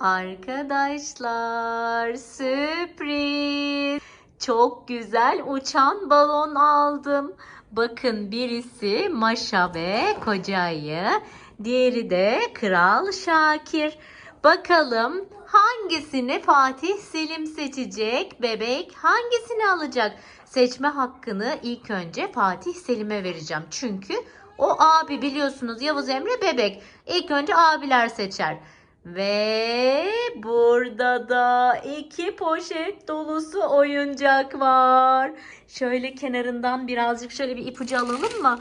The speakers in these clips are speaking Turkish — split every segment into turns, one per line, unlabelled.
Arkadaşlar sürpriz. Çok güzel uçan balon aldım. Bakın birisi Maşa ve Kocayı, diğeri de Kral Şakir. Bakalım hangisini Fatih Selim seçecek? Bebek hangisini alacak? Seçme hakkını ilk önce Fatih Selim'e vereceğim. Çünkü o abi biliyorsunuz Yavuz Emre bebek. İlk önce abiler seçer. Ve burada da iki poşet dolusu oyuncak var. Şöyle kenarından birazcık şöyle bir ipucu alalım mı?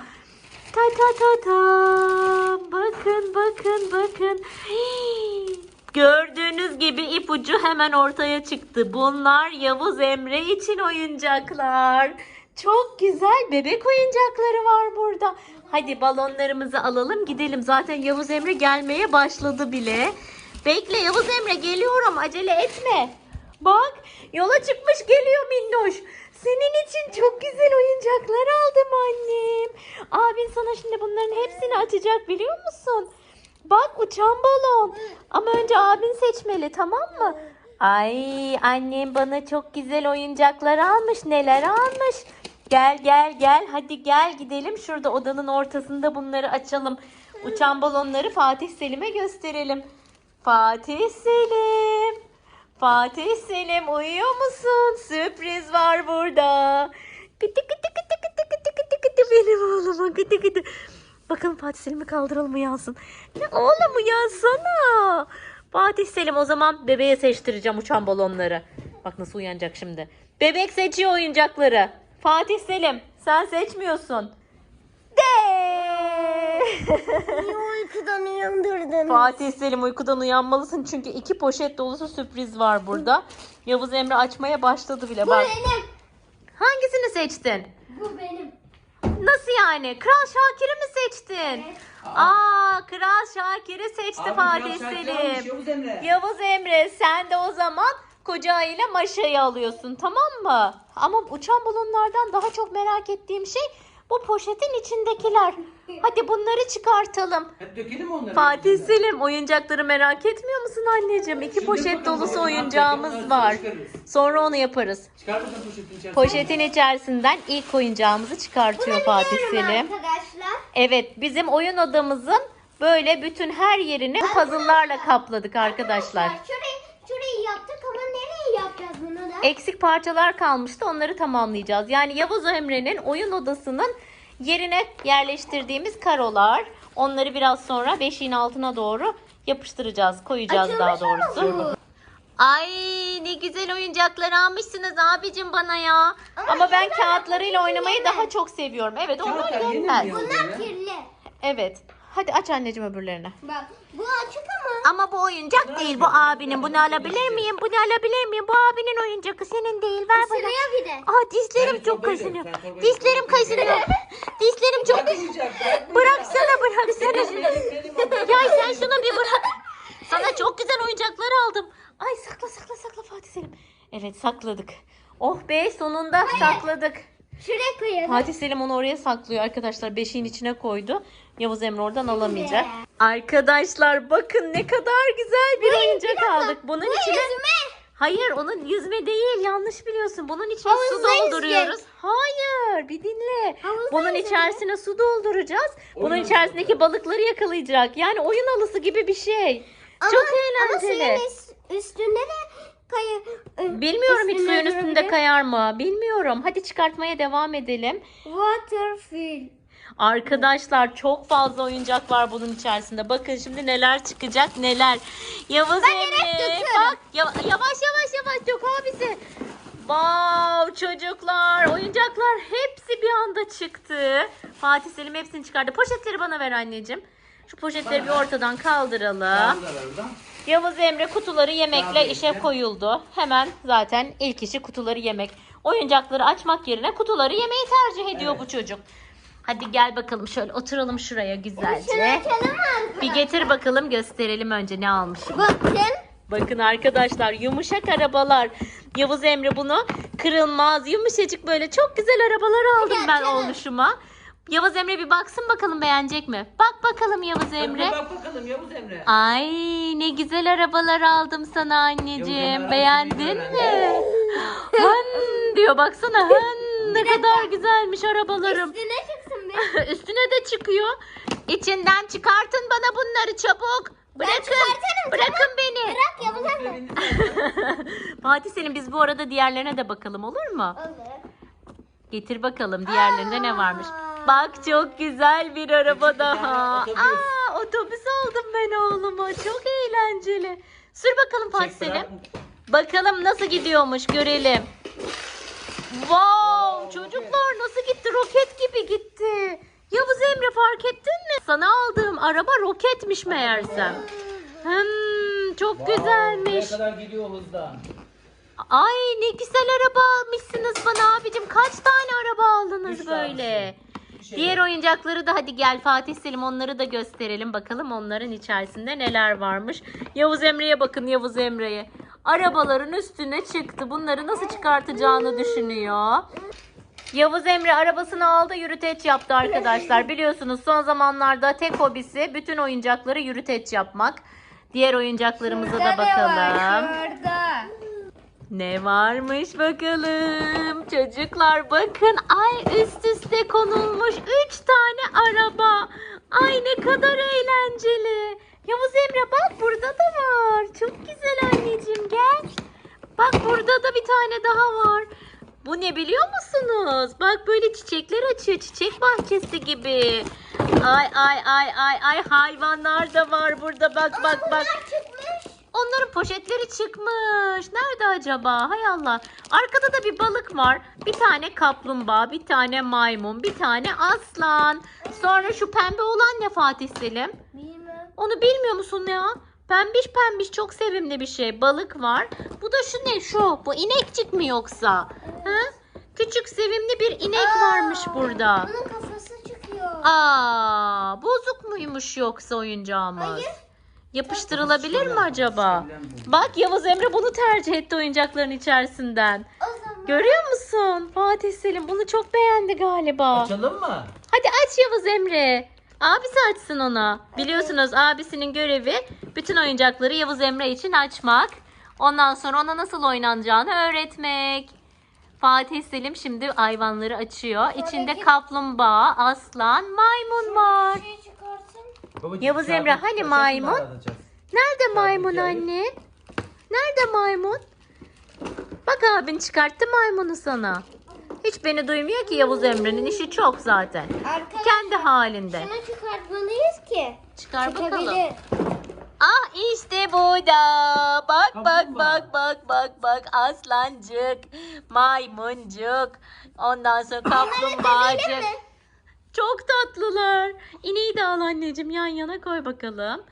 Ta ta ta ta. Bakın bakın bakın. Gördüğünüz gibi ipucu hemen ortaya çıktı. Bunlar Yavuz Emre için oyuncaklar. Çok güzel bebek oyuncakları var burada. Hadi balonlarımızı alalım gidelim. Zaten Yavuz Emre gelmeye başladı bile. Bekle Yavuz Emre geliyorum acele etme. Bak yola çıkmış geliyor Minnoş. Senin için çok güzel oyuncaklar aldım annem. Abin sana şimdi bunların hepsini açacak biliyor musun? Bak uçan balon. Ama önce abin seçmeli tamam mı? Ay annem bana çok güzel oyuncaklar almış. Neler almış? Gel gel gel hadi gel gidelim. Şurada odanın ortasında bunları açalım. Uçan balonları Fatih Selim'e gösterelim. Fatih Selim. Fatih Selim uyuyor musun? Sürpriz var burada. Kıtı kıtı kıtı kıtı kıtı kıtı kıtı benim oğluma kıtı kıtı. Bakalım Fatih Selim'i kaldıralım uyansın. Ne oğlum uyansana. Fatih Selim o zaman bebeğe seçtireceğim uçan balonları. Bak nasıl uyanacak şimdi. Bebek seçiyor oyuncakları. Fatih Selim sen seçmiyorsun. De.
Niye uykudan uyandırdın?
Fatih Selim uykudan uyanmalısın çünkü iki poşet dolusu sürpriz var burada. Yavuz Emre açmaya başladı bile
Bu
bak.
benim.
Hangisini seçtin?
Bu benim.
Nasıl yani? Kral Şakir'i mi seçtin? Aa, Kral Şakir'i seçti
Abi,
Fatih
Kral Şakir almış,
Selim.
Yavuz Emre.
Yavuz Emre sen de o zaman koca ayıyla maşayı alıyorsun tamam mı? Ama uçan balonlardan daha çok merak ettiğim şey bu poşetin içindekiler. Hadi bunları çıkartalım.
Hadi dökelim onları?
Fatih Selim oyuncakları merak etmiyor musun anneciğim? İki
Şimdi
poşet
bakalım,
dolusu oyuncağımız var.
çıkarırız.
Sonra onu yaparız.
Çıkar bakalım poşetin içerisinden.
Poşetin içerisinden ilk oyuncağımızı çıkartıyor Fatih
Biliyorum
Selim.
Arkadaşlar.
Evet bizim oyun odamızın böyle bütün her yerini puzzle'larla kapladık arkadaşlar.
Şurayı, şurayı yaptık ama nereye yapacağız bunu da?
Eksik parçalar kalmıştı onları tamamlayacağız. Yani Yavuz Emre'nin oyun odasının yerine yerleştirdiğimiz karolar. Onları biraz sonra beşiğin altına doğru yapıştıracağız, koyacağız daha
Açılmış ama
doğrusu. Ay ne güzel oyuncaklar almışsınız abicim bana ya. Ama ben
şunlar
kağıtlarıyla oynamayı
mi?
daha çok seviyorum. Evet onlar
Kağıtlar
Bunlar kirli.
Evet. Hadi aç anneciğim öbürlerini.
Bak bu açık ama.
Bu oyuncak değil bu abinin. Bunu alabilir miyim? Bunu alabilir miyim? Bu abinin oyuncağı senin değil. Ver bana.
Isırıyor bir de.
Aa dişlerim
Sen
çok kaşınıyor.
dök.
kaşınıyor. Dişlerim çok. Bıraksana bıraksana. Ya sen şunu bir bırak. Sana çok güzel oyuncaklar aldım. Ay sakla sakla sakla Fatih Selim. Evet sakladık. Oh be sonunda sakladık.
Şuraya koyalım.
Fatih Selim onu oraya saklıyor arkadaşlar. Beşiğin içine koydu. Yavuz Emre oradan alamayacak. Arkadaşlar bakın ne kadar güzel bir oyuncak
dakika.
aldık. Bunun
Bu
içine
yüzme.
Hayır onun yüzme değil yanlış biliyorsun. Bunun içine su
Havuzda
dolduruyoruz.
yüzecek.
Hayır bir dinle.
Havuzda
Bunun
yüzecek.
içerisine su dolduracağız. Bunun
Oyun
içerisindeki
halısı.
balıkları yakalayacak. Yani oyun halısı gibi bir şey. Çok
Ama
eğlenceli.
suyun üst- üstünde de kayı. ı,
Bilmiyorum hiç suyun üstünde kayar mı? Bilmiyorum. Hadi çıkartmaya devam edelim.
Waterfill.
Arkadaşlar çok fazla oyuncak var bunun içerisinde. Bakın şimdi neler çıkacak neler. Yavuz
Ben
Emre. Bak yava- yavaş yavaş yavaş dök abisi. Wow çocuklar oyuncaklar hepsi bir anda çıktı. Fatih Selim hepsini çıkardı. Poşetleri bana ver anneciğim. Şu poşetleri bir
Bana ver.
ortadan kaldıralım. Yavuz Emre kutuları yemekle
Kağıdı
işe koyuldu. Hemen zaten ilk işi kutuları yemek. Oyuncakları açmak yerine kutuları yemeyi tercih ediyor
Evet.
bu çocuk. Hadi gel bakalım şöyle oturalım şuraya güzelce. Bir getir bakalım gösterelim önce ne almışım.
Bakın.
Bakın arkadaşlar yumuşak arabalar. Yavuz Emre bunu kırılmaz yumuşacık böyle çok güzel arabalar aldım ben olmuşuma. Yavuz Emre bir baksın bakalım beğenecek mi? Bak bakalım Yavuz Emre.
Bak bakalım Yavuz Emre.
Ay ne güzel arabalar aldım sana anneciğim. Beğendin mi? Hın diyor baksana hın ne kadar güzelmiş arabalarım.
Üstüne.
Üstüne de çıkıyor. İçinden çıkartın bana bunları çabuk. Bırakın.
çıkartırım,
Bırakın beni.
Bırak Yavuz Emre.
Fatih Selim biz bu arada diğerlerine de bakalım olur mu?
Olur.
Getir bakalım diğerlerinde ne varmış. Bak çok güzel bir araba
Küçük bir tane
daha.
otobüs.
Aa, otobüs aldım ben oğluma. Çok eğlenceli. Sür bakalım Fatih
Çek,
Selim.
bırak.
Bakalım nasıl gidiyormuş görelim. Wow, çocuklar nasıl gitti? Roket gibi gitti. Yavuz Emre fark ettin mi? Sana aldığım araba roketmiş meğersem. Hmm, çok
Wow,
güzelmiş.
Ne kadar gidiyor hızdan.
Ay ne güzel araba almışsınız bana abicim. Kaç tane araba aldınız
Üç
böyle?
şey
Diğer oyuncakları da hadi gel Fatih Selim onları da gösterelim. Bakalım onların içerisinde neler varmış. Yavuz Emre'ye bakın Yavuz Emre'ye. Arabaların üstüne çıktı. Bunları nasıl çıkartacağını düşünüyor. Yavuz Emre arabasını aldı yürüteç yaptı arkadaşlar. Biliyorsunuz son zamanlarda tek hobisi bütün oyuncakları yürüteç yapmak. Diğer oyuncaklarımıza da bakalım.
Şurada.
Ne varmış bakalım. Çocuklar bakın ay üst üste konulmuş 3 tane araba. Ay ne kadar eğlenceli. Yavuz Emre bak burada da var. Çok güzel anneciğim gel. Bak burada da bir tane daha var. Bu ne biliyor musunuz? Bak böyle çiçekler açıyor. Çiçek bahçesi gibi. Ay ay ay ay ay hayvanlar da var burada. Bak bak bak.
Çıkmış.
Onların poşetleri çıkmış. Nerede acaba? Hay Allah. Arkada da bir balık var. Bir tane kaplumbağa, bir tane maymun, bir tane aslan. Sonra şu pembe olan ne Fatih Selim?
Bilmem.
Onu bilmiyor musun ya? Pembiş pembiş çok sevimli bir şey. Balık var. Bu da şu ne şu? Bu inekçik mi yoksa? Ha? Küçük sevimli bir inek varmış burada.
Bunun kafası çıkıyor.
Aa, bozuk muymuş yoksa oyuncağımız?
Hayır.
Yapıştırılabilir mi acaba? Bak Yavuz Emre bunu tercih etti oyuncakların içerisinden.
O zaman.
Görüyor musun? Fatih Selim bunu çok beğendi galiba.
Açalım mı?
Hadi aç Yavuz Emre. Abisi açsın ona. Biliyorsunuz abisinin görevi bütün oyuncakları Yavuz Emre için açmak. Ondan sonra ona nasıl oynanacağını öğretmek. Fatih Selim şimdi hayvanları açıyor. İçinde kaplumbağa, aslan, maymun var.
Şey.
Babacığım,
Yavuz
kağıdı
Emre, hani maymun? Nerede maymun anne? Nerede maymun? Bak abin çıkarttı maymunu sana. Hiç beni duymuyor ki Yavuz Emre'nin işi çok zaten.
Arkadaşlar.
Kendi halinde.
Şunu çıkartmalıyız ki.
Çıkar bakalım. Ah işte burada. Bak bak
Kaplumbağa.
bak bak bak bak aslancık, maymuncuk, ondan sonra kaplumbağacık. Çok tatlılar. İneği de al anneciğim yan yana koy bakalım.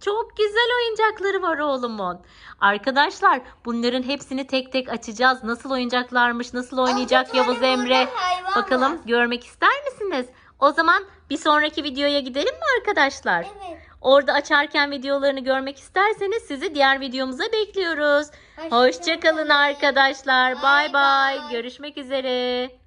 Çok güzel oyuncakları var oğlumun. Arkadaşlar bunların hepsini tek tek açacağız. Nasıl oyuncaklarmış, nasıl oynayacak Yavuz Emre. Bakalım görmek ister misiniz? O zaman bir sonraki videoya gidelim mi arkadaşlar?
Evet.
Orada açarken videolarını görmek isterseniz sizi diğer videomuza bekliyoruz.
Hoşça
Hoşçakalın
kalın.
arkadaşlar. Bay.
bay.
Görüşmek üzere.